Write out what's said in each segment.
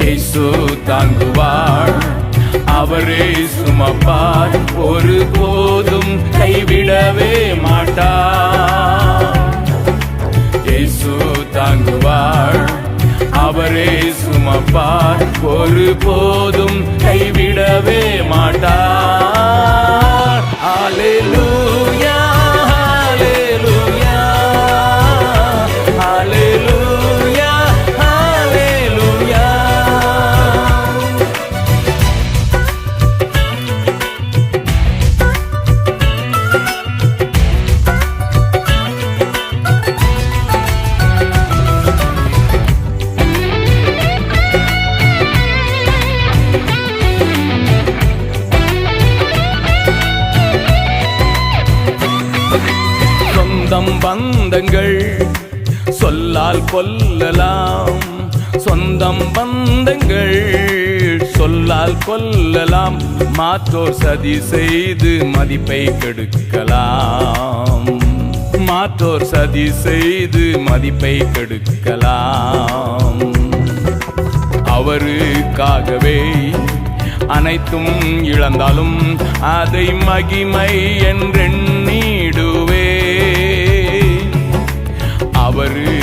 இயேசு தாங்குவார். அவரே சுமப்பார். ஒரு போதும் கைவிடவே மாட்டார். இயேசு தாங்குவார். அவரே சுமப்பார். ஒரு போதும் கைவிடவே மாட்டார். ஆலேலு சொந்தம் பந்தங்கள் சொல்லால் கொல்லலாம். சொந்தம் பந்தங்கள் சொல்லால் கொல்லலாம். மாற்றோர் சதி செய்து மதிப்பை கெடுக்கலாம். மாற்றோர் சதி செய்து மதிப்பை கெடுக்கலாம். அவருக்காகவே அனைத்தும் இழந்தாலும் அதை மகிமை என்றெண்ணிடுவே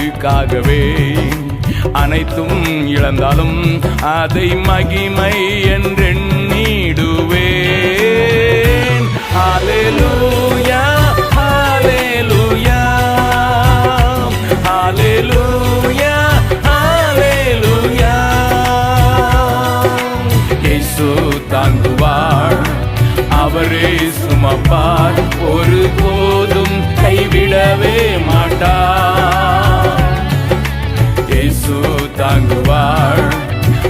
அவருக்காகவே அனைத்தும் இழந்தாலும் அதை மகிமை என்றெண்ணிடுவேன். ஹalleluya ஹalleluya ஹalleluya ஹalleluya. இயேசு தாங்குவார் அவரே சுமப்பார். ஒரு போதும் தாங்குவார்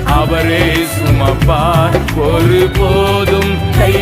அவரே சுமப்பார். ஒரு போதும் கை